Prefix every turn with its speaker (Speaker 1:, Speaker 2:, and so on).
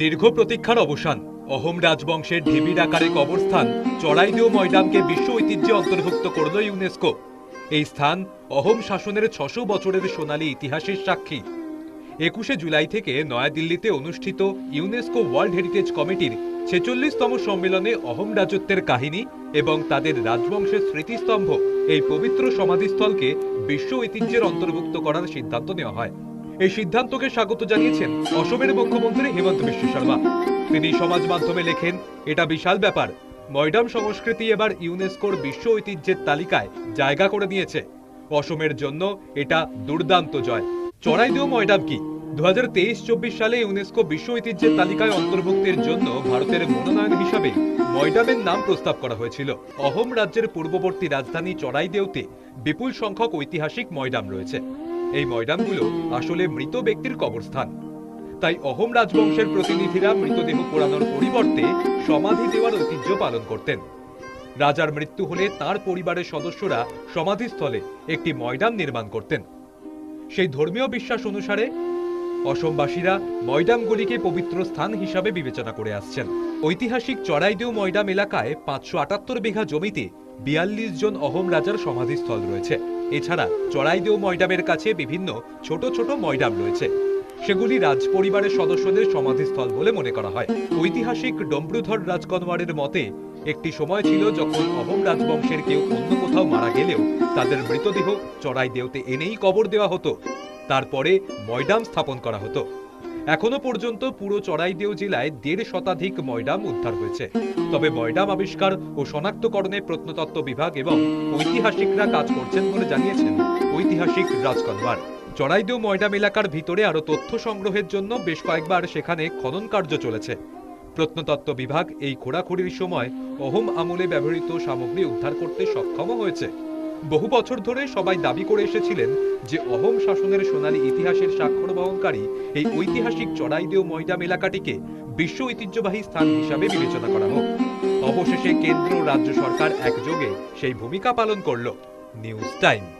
Speaker 1: দীর্ঘ প্রতীক্ষার অবসান। অহোম রাজবংশের ঢিবির আকারে কবরস্থান চড়াইদেও ময়দানকে বিশ্ব ঐতিহ্যে অন্তর্ভুক্ত করল ইউনেস্কো। এই স্থান অহোম শাসনের ছশো বছরের সোনালী ইতিহাসের সাক্ষী। একুশে জুলাই থেকে নয়াদিল্লিতে অনুষ্ঠিত ইউনেস্কো ওয়ার্ল্ড হেরিটেজ কমিটির ছেচল্লিশতম সম্মেলনে অহোম রাজত্বের কাহিনী এবং তাদের রাজবংশের স্মৃতিস্তম্ভ এই পবিত্র সমাধিস্থলকে বিশ্ব ঐতিহ্যের অন্তর্ভুক্ত করার সিদ্ধান্ত নেওয়া হয়। এই সিদ্ধান্তকে স্বাগত জানিয়েছেন অসমের মুখ্যমন্ত্রী হেমন্ত বিশ্ব শর্মা। তিনি সমাজ মাধ্যমে লেখেন, এটা বিশাল ব্যাপার। ময়ডাম সংস্কৃতি এবার ইউনেস্কোর বিশ্ব ঐতিহ্যের তালিকায় জায়গা করে নিয়েছে। অসমের জন্য এটা দুর্দান্ত জয়। চড়াইদেও ময়ডাম কি? দু হাজার সালে ইউনেস্কো বিশ্ব ঐতিহ্যের তালিকায় অন্তর্ভুক্তের জন্য ভারতের মনোনয়ন হিসাবে ময়ডামের নাম প্রস্তাব করা হয়েছিল। অহোম রাজ্যের পূর্ববর্তী রাজধানী চড়াইদেওতে বিপুল সংখ্যক ঐতিহাসিক ময়ডাম রয়েছে। এই ময়ডামগুলো আসলে মৃত ব্যক্তির কবরস্থান। তাই অহোম রাজবংশের প্রতিনিধিরা মৃতদেহ পোড়ানোর পরিবর্তে সমাধি দেওয়ার ঐতিহ্য পালন করতেন। রাজার মৃত্যু হলে তার পরিবারের সদস্যরা সমাধিস্থলে একটি ময়দান নির্মাণ করতেন। সেই ধর্মীয় বিশ্বাস অনুসারে অসমবাসীরা ময়দামগুলিকে পবিত্র স্থান হিসাবে বিবেচনা করে আসছেন। ঐতিহাসিক চড়াইদেও ময়দাম এলাকায় পাঁচশো আটাত্তর বিঘা জমিতে বিয়াল্লিশ জন অহোম রাজার সমাধিস্থল রয়েছে। এছাড়া চড়াইদেও ময়ডামের কাছে বিভিন্ন ছোট ছোট ময়ডাম রয়েছে। সেগুলি রাজ পরিবারের সদস্যদের সমাধিস্থল বলে মনে করা হয়। ঐতিহাসিক ডম্রুধর রাজকনওয়ারের মতে, একটি সময় ছিল যখন অহম রাজবংশের কেউ অন্য কোথাও মারা গেলেও তাদের মৃতদেহ চড়াইদেওতে এনেই কবর দেওয়া হতো। তারপরে ময়ডাম স্থাপন করা হতো। এখনও পর্যন্ত পুরো চড়াইদেও জেলায় দেড় শতাধিক ময়দাম উদ্ধার হয়েছে। তবে ময়দাম আবিষ্কার ও শনাক্তকরণে প্রত্নতত্ত্ব বিভাগ এবং ঐতিহাসিকরা কাজ করছেন বলে জানিয়েছেন ঐতিহাসিক রাজকনওয়ার চড়াইদেও ময়ডাম এলাকার ভিতরে আরও তথ্য সংগ্রহের জন্য বেশ কয়েকবার সেখানে খনন কার্য চলেছে। প্রত্নতত্ত্ব বিভাগ এই খোঁড়াখুড়ির সময় অহোম আমলে ব্যবহৃত সামগ্রী উদ্ধার করতে সক্ষম হয়েছে। বহু বছর ধরে সবাই দাবি করে এসেছিলেন যে অহোম শাসনের সোনালী ইতিহাসের স্বাক্ষর বহনকারী এই ঐতিহাসিক চড়াইদেও ময়দাম এলাকাটিকে বিশ্ব ঐতিহ্যবাহী স্থান হিসাবে বিবেচনা করা হোক। অবশেষে কেন্দ্র রাজ্য সরকার একযোগে সেই ভূমিকা পালন করল। News time.